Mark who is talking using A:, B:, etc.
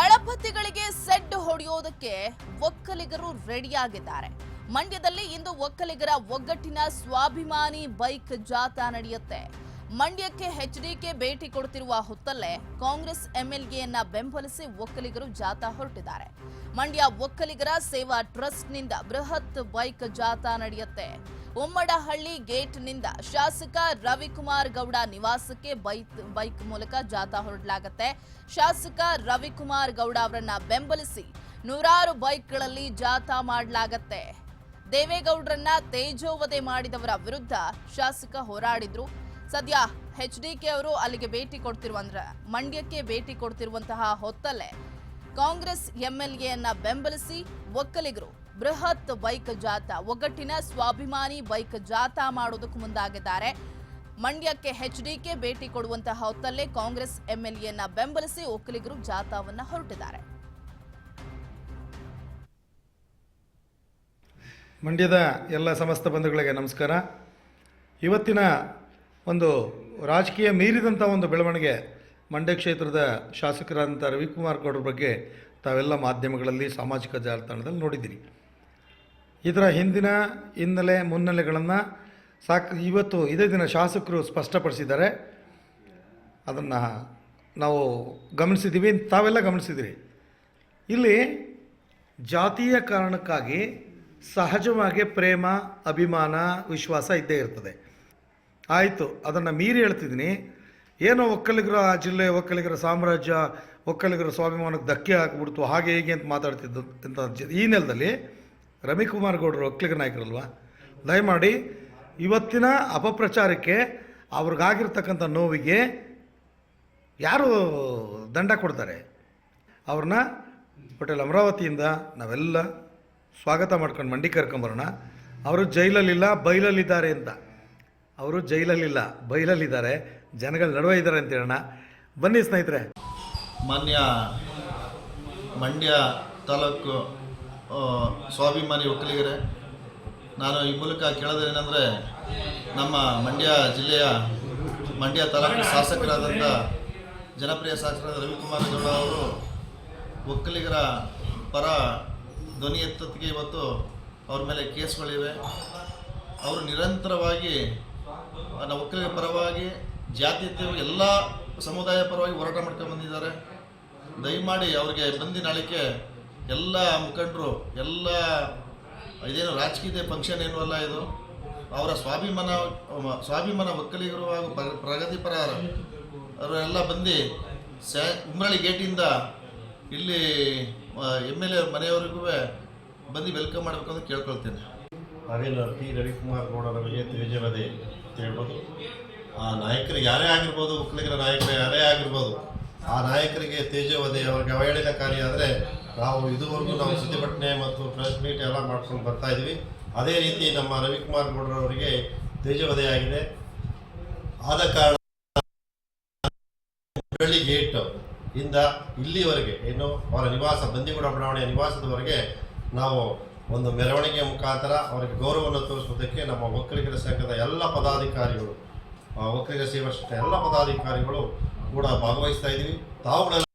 A: ದಳಪತಿಗಳಿಗೆ shed ಹೊಡೆಯೋದಕ್ಕೆ ಒಕ್ಕಲಿಗರು ರೆಡಿಯಾಗಿದ್ದಾರೆ. ಮಂಡ್ಯದಲ್ಲಿ ಇಂದು ಒಕ್ಕಲಿಗರ ಒಗ್ಗಟ್ಟಿನ ಸ್ವಾಭಿಮಾನಿ ಬೈಕ್ ಜಾಥಾ ನಡೆಯುತ್ತೆ. ಮಂಡ್ಯಕ್ಕೆ ಎಚ್ಡಿಕೆ ಭೇಟಿ ಕೊಡುತ್ತಿರುವ ಹೊತ್ತಲ್ಲೇ ಕಾಂಗ್ರೆಸ್ ಎಂಎಲ್ಎಯನ್ನ ಬೆಂಬಲಿಸಿ ಒಕ್ಕಲಿಗರು ಜಾಥಾ ಹೊರಟಿದ್ದಾರೆ. ಮಂಡ್ಯ ಒಕ್ಕಲಿಗರ ಸೇವಾ ಟ್ರಸ್ಟ್ನಿಂದ ಬೃಹತ್ ಬೈಕ್ ಜಾಥಾ ನಡೆಯುತ್ತೆ. ಉಮ್ಮಡಹಳ್ಳಿ ಗೇಟ್ನಿಂದ ಶಾಸಕ ರವಿಕುಮಾರ್ ಗೌಡ ನಿವಾಸಕ್ಕೆ ಬೈಕ್ ಬೈಕ್ ಮೂಲಕ ಜಾಥಾ ಹೊರಡಲಾಗುತ್ತೆ. ಶಾಸಕ ರವಿಕುಮಾರ್ ಗೌಡ ಅವರನ್ನ ಬೆಂಬಲಿಸಿ ನೂರಾರು ಬೈಕ್ಗಳಲ್ಲಿ ಜಾಥಾ ಮಾಡಲಾಗತ್ತೆ. ದೇವೇಗೌಡರನ್ನ ತೇಜೋವಧೆ ಮಾಡಿದವರ ವಿರುದ್ಧ ಶಾಸಕ ಹೋರಾಡಿದ್ರು. ಸದ್ಯ ಎಚ್ ಡಿ ಕೆ ಅವರು ಅಲ್ಲಿಗೆ ಭೇಟಿ ಕೊಡ್ತಿರುವ ಅಂದ್ರೆ ಮಂಡ್ಯಕ್ಕೆ ಭೇಟಿ ಕೊಡ್ತಿರುವಂತಹ ಹೊತ್ತಲ್ಲೇ ಕಾಂಗ್ರೆಸ್ ಎಂಎಲ್ಎಯನ್ನ ಬೆಂಬಲಿಸಿ ಒಕ್ಕಲಿಗರು ಬೃಹತ್ ಬೈಕ್ ಜಾಥಾ, ಒಗ್ಗಟ್ಟಿನ ಸ್ವಾಭಿಮಾನಿ ಬೈಕ್ ಜಾಥಾ ಮಾಡೋದಕ್ಕೂ ಮುಂದಾಗಿದ್ದಾರೆ. ಮಂಡ್ಯಕ್ಕೆ ಎಚ್ ಡಿ ಕೆ ಭೇಟಿ ಕೊಡುವಂತಹ ಹೊತ್ತಲ್ಲೇ ಕಾಂಗ್ರೆಸ್ ಎಂಎಲ್ಎಯನ್ನ ಬೆಂಬಲಿಸಿ ಒಕ್ಕಲಿಗರು ಜಾಥಾವನ್ನ ಹೊರಟಿದ್ದಾರೆ.
B: ಮಂಡ್ಯದ ಎಲ್ಲ ಸಮಸ್ತ ಬಂಧುಗಳಿಗೆ ನಮಸ್ಕಾರ. ಇವತ್ತಿನ ಒಂದು ರಾಜಕೀಯ ಮೀರಿದಂಥ ಒಂದು ಬೆಳವಣಿಗೆ ಮಂಡ್ಯ ಕ್ಷೇತ್ರದ ಶಾಸಕರಾದಂಥ ರವಿಕುಮಾರ್ ಗೌಡ್ರ ಬಗ್ಗೆ ತಾವೆಲ್ಲ ಮಾಧ್ಯಮಗಳಲ್ಲಿ ಸಾಮಾಜಿಕ ಜಾಲತಾಣದಲ್ಲಿ ನೋಡಿದ್ದೀರಿ. ಇದರ ಹಿಂದಿನ, ಹಿನ್ನೆಲೆ, ಮುನ್ನೆಲೆಗಳನ್ನು ಸಾಕು, ಇವತ್ತು ಇದೇ ದಿನ ಶಾಸಕರು ಸ್ಪಷ್ಟಪಡಿಸಿದ್ದಾರೆ. ಅದನ್ನು ನಾವು ಗಮನಿಸಿದ್ದೀವಿ ತಾವೆಲ್ಲ ಗಮನಿಸಿದ್ದೀರಿ. ಇಲ್ಲಿ ಜಾತಿಯ ಕಾರಣಕ್ಕಾಗಿ ಸಹಜವಾಗಿ ಪ್ರೇಮ, ಅಭಿಮಾನ, ವಿಶ್ವಾಸ ಇದ್ದೇ ಇರ್ತದೆ. ಆಯಿತು, ಅದನ್ನು ಮೀರಿ ಹೇಳ್ತಿದ್ದೀನಿ. ಏನೋ ಒಕ್ಕಲಿಗರ ಆ ಜಿಲ್ಲೆ, ಒಕ್ಕಲಿಗರ ಸಾಮ್ರಾಜ್ಯ, ಒಕ್ಕಲಿಗರ ಸ್ವಾಭಿಮಾನಕ್ಕೆ ಧಕ್ಕೆ ಹಾಕ್ಬಿಡ್ತು, ಹಾಗೆ ಹೀಗೆ ಅಂತ ಮಾತಾಡ್ತಿದ್ದು ಅಂತ ಈ ನೆಲದಲ್ಲಿ ರವಿಕುಮಾರ್ ಗೌಡರು ಒಕ್ಕಲಿಗರ ನಾಯಕರಲ್ವ? ದಯಮಾಡಿ, ಇವತ್ತಿನ ಅಪಪ್ರಚಾರಕ್ಕೆ ಅವ್ರಿಗಾಗಿರ್ತಕ್ಕಂಥ ನೋವಿಗೆ ಯಾರು ದಂಡ ಕೊಡ್ತಾರೆ? ಅವ್ರನ್ನ ಹೋಟೆಲ್ ಅಮರಾವತಿಯಿಂದ ನಾವೆಲ್ಲ ಸ್ವಾಗತ ಮಾಡ್ಕೊಂಡು ಮಂಡಿ ಕರ್ಕೊಂಬರೋಣ ಅವರು ಜೈಲಲ್ಲಿಲ್ಲ, ಬೈಲಲ್ಲಿದ್ದಾರೆ ಅಂತ. ಅವರು ಜೈಲಲ್ಲಿಲ್ಲ, ಬೈಲಲ್ಲಿದ್ದಾರೆ, ಜನಗಳ ನಡುವೆ ಇದ್ದಾರೆ ಅಂತ ಹೇಳೋಣ. ಬನ್ನಿ ಸ್ನೇಹಿತರೆ.
C: ಮಾನ್ಯ ಮಂಡ್ಯ ತಾಲೂಕು ಸ್ವಾಭಿಮಾನಿ ಒಕ್ಕಲಿಗರೇ, ನಾನು ಈ ಮೂಲಕ ಕೇಳೋದೇನೆಂದರೆ ನಮ್ಮ ಮಂಡ್ಯ ಜಿಲ್ಲೆಯ ಮಂಡ್ಯ ತಾಲೂಕು ಶಾಸಕರಾದಂಥ ಜನಪ್ರಿಯ ಶಾಸಕರಾದ ರವಿಕುಮಾರ್ ಗೌಡ ಅವರು ಒಕ್ಕಲಿಗರ ಪರ ಧ್ವನಿ ಎತ್ತಿಗೆ ಇವತ್ತು ಅವ್ರ ಮೇಲೆ ಕೇಸ್ಗಳಿವೆ. ಅವರು ನಿರಂತರವಾಗಿ ಒಕ್ಕಲಿಗರ ಪರವಾಗಿ ಜಾತ್ಯತೀಯ ಎಲ್ಲ ಸಮುದಾಯ ಪರವಾಗಿ ಹೋರಾಟ ಮಾಡ್ಕೊಂಡು ಬಂದಿದ್ದಾರೆ. ದಯಮಾಡಿ ಅವರಿಗೆ ಬಂದಿನ ನಾಳಿಕೆ ಎಲ್ಲ ಮುಖಂಡರು, ಎಲ್ಲ ಇದೇನು ರಾಜಕೀಯ ಫಂಕ್ಷನ್ ಏನೂ ಅಲ್ಲ ಇದು. ಅವರ ಸ್ವಾಭಿಮಾನ ಸ್ವಾಭಿಮಾನ ಒಕ್ಕಲಿಗರು ಹಾಗೂ ಪ್ರ- ಪ್ರಗತಿಪರ ಅವರೆಲ್ಲ ಬಂದು ಸ್ಯಾ ಉಮ್ರಳಿ ಗೇಟಿಂದ ಇಲ್ಲಿ ಎಂ ಎಲ್ ಎ ಮನೆಯವರಿಗೂ ಬಂದು ವೆಲ್ಕಮ್ ಮಾಡಬೇಕು ಅಂತ ಕೇಳ್ಕೊಳ್ತೇನೆ.
D: ನಾವೇನು ಟಿ ರವಿಕುಮಾರ್ ಗೌಡರವರಿಗೆ ತಿಳಿದಿರೋದೆ ಅಂತ ಹೇಳ್ಬೋದು. ಆ ನಾಯಕರಿಗೆ ಯಾರೇ ಆಗಿರ್ಬೋದು ಒಕ್ಕಲಿಗರ ನಾಯಕರು ಯಾರೇ ಆಗಿರ್ಬೋದು, ಆ ನಾಯಕರಿಗೆ ತೇಜೋವಧೆ ಅವ್ರಿಗೆ ಅವಹೇಳನಕಾರಿ ಆದರೆ ನಾವು ಇದುವರೆಗೂ ನಾವು ಪ್ರತಿಭಟನೆ ಮತ್ತು ಪ್ರೆಸ್ ಮೀಟ್ ಎಲ್ಲ ಮಾಡ್ಕೊಂಡು ಬರ್ತಾ ಇದ್ವಿ. ಅದೇ ರೀತಿ ನಮ್ಮ ರವಿಕುಮಾರ್ ಗೌಡ್ರವರಿಗೆ ತೇಜೋವಧೆ ಆಗಿದೆ. ಆದ ಕಾರಣ ಹುಬ್ಬಳ್ಳಿ ಗೇಟ್ ಇಂದ ಇಲ್ಲಿವರೆಗೆ ಏನು ಅವರ ನಿವಾಸ, ಬಂದಿಗೂಡ ಬಡಾವಣೆಯ ನಿವಾಸದವರೆಗೆ ನಾವು ಒಂದು ಮೆರವಣಿಗೆ ಮುಖಾಂತರ ಅವರಿಗೆ ಗೌರವವನ್ನು ತೋರಿಸುವುದಕ್ಕೆ ನಮ್ಮ ಒಕ್ಕಲಿಗರ ಸಂಘದ ಎಲ್ಲ ಪದಾಧಿಕಾರಿಗಳು ಒಕ್ಕಲಿಗರ ಸೇವಾ ಎಲ್ಲ ಪದಾಧಿಕಾರಿಗಳು ಕೂಡ ಭಾಗವಹಿಸ್ತಾ ಇದ್ದೀವಿ. ತಾವುಗಳೆಲ್ಲ